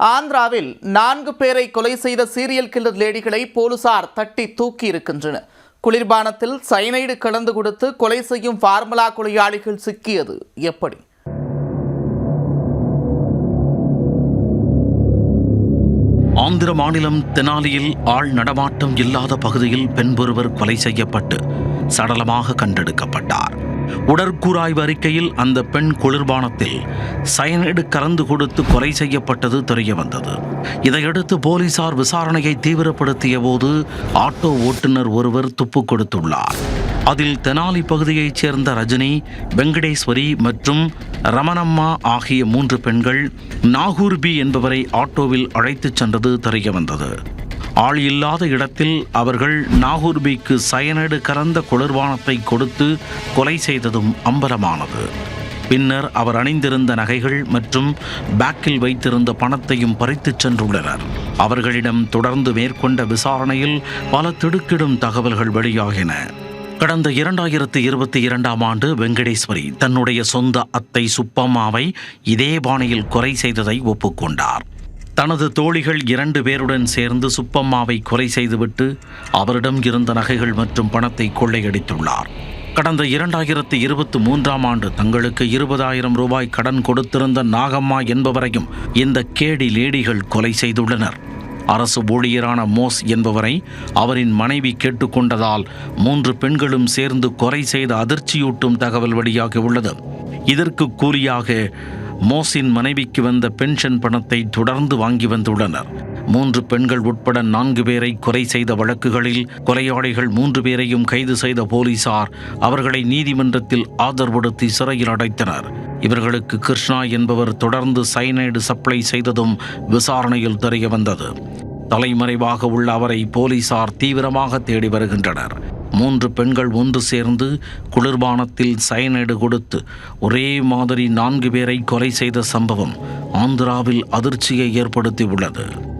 ஆந்திராவில் நான்கு பேரை கொலை செய்த சீரியல் கில்லர் லேடிகளை போலீசார் தட்டி தூக்கி இருக்கின்றனர். குளிர்பானத்தில் சைனைடு கலந்து கொடுத்து கொலை செய்யும் ஃபார்முலா கொலையாளிகள் சிக்கியது எப்படி? ஆந்திர மாநிலம் தெனாலியில் ஆள் நடமாட்டம் இல்லாத பகுதியில் பெண் ஒருவர் கொலை செய்யப்பட்டு சடலமாக கண்டெடுக்கப்பட்டார். உடற்கூராய்வு அறிக்கையில் அந்த பெண் குளிர்பானத்தில் சயனைடு கலந்து கொடுத்து கொலை செய்யப்பட்டது தெரிய வந்தது. இதையடுத்து போலீசார் விசாரணையை தீவிரப்படுத்திய போது ஆட்டோ ஓட்டுநர் ஒருவர் துப்பு கொடுத்துள்ளார். அதில் தெனாலி பகுதியைச் சேர்ந்த ரஜினி வெங்கடேஸ்வரி மற்றும் ரமணம்மா ஆகிய மூன்று பெண்கள் நாகூர் பி என்பவரை ஆட்டோவில் அழைத்துச் சென்றது தெரிய வந்தது. ஆள் இல்லாத இடத்தில் அவர்கள் நாகூர்பிக்கு சயனடு கலந்த குளிர்பானத்தை கொடுத்து கொலை செய்ததும் அம்பலமானது. பின்னர் அவர் அணிந்திருந்த நகைகள் மற்றும் பேக்கில் வைத்திருந்த பணத்தையும் பறித்துச் சென்றுள்ளனர். அவர்களிடம் தொடர்ந்து மேற்கொண்ட விசாரணையில் பல திடுக்கிடும் தகவல்கள் வெளியாகின. கடந்த இரண்டாயிரத்தி இருபத்தி இரண்டாம் ஆண்டு வெங்கடேஸ்வரி தன்னுடைய சொந்த அத்தை சுப்பம்மாவை இதே பாணியில் கொலை செய்ததை ஒப்புக்கொண்டார். தனது தோழிகள் இரண்டு பேருடன் சேர்ந்து சுப்பம்மாவை கொலை செய்துவிட்டு அவரிடம் இருந்த நகைகள் மற்றும் பணத்தை கொள்ளையடித்துள்ளார். கடந்த இரண்டாயிரத்தி இருபத்தி மூன்றாம் ஆண்டு தங்களுக்கு இருபதாயிரம் ரூபாய் கடன் கொடுத்திருந்த நாகம்மா என்பவரையும் இந்த கேடி லேடிகள் கொலை செய்துள்ளனர். அரசு ஊழியரான மோஸ் என்பவரை அவரின் மனைவி கேட்டுக்கொண்டதால் மூன்று பெண்களும் சேர்ந்து கொலை செய்த அதிர்ச்சியூட்டும் தகவல் வெளியாகியுள்ளது. இதற்கு கூலியாக மோசின் மனைவிக்கு வந்த பென்ஷன் பணத்தை தொடர்ந்து வாங்கி வந்துள்ளனர். மூன்று பெண்கள் உட்பட நான்கு பேரை கொலை செய்த வழக்குகளில் கொலையாளிகள் மூன்று பேரையும் கைது செய்த போலீசார் அவர்களை நீதிமன்றத்தில் ஆதரவுபடுத்தி சிறையில் அடைத்தனர். இவர்களுக்கு கிருஷ்ணா என்பவர் தொடர்ந்து சைனைடு சப்ளை செய்ததும் விசாரணையில் தெரிய வந்தது தலைமறைவாக உள்ள அவரை போலீசார் தீவிரமாக தேடி வருகின்றனர். மூன்று பெண்கள் ஒன்று சேர்ந்து குளிர்பானத்தில் சயனைடு கொடுத்து ஒரே மாதிரி நான்கு பேரை கொலை செய்த சம்பவம் ஆந்திராவில் அதிர்ச்சியை ஏற்படுத்தியுள்ளது.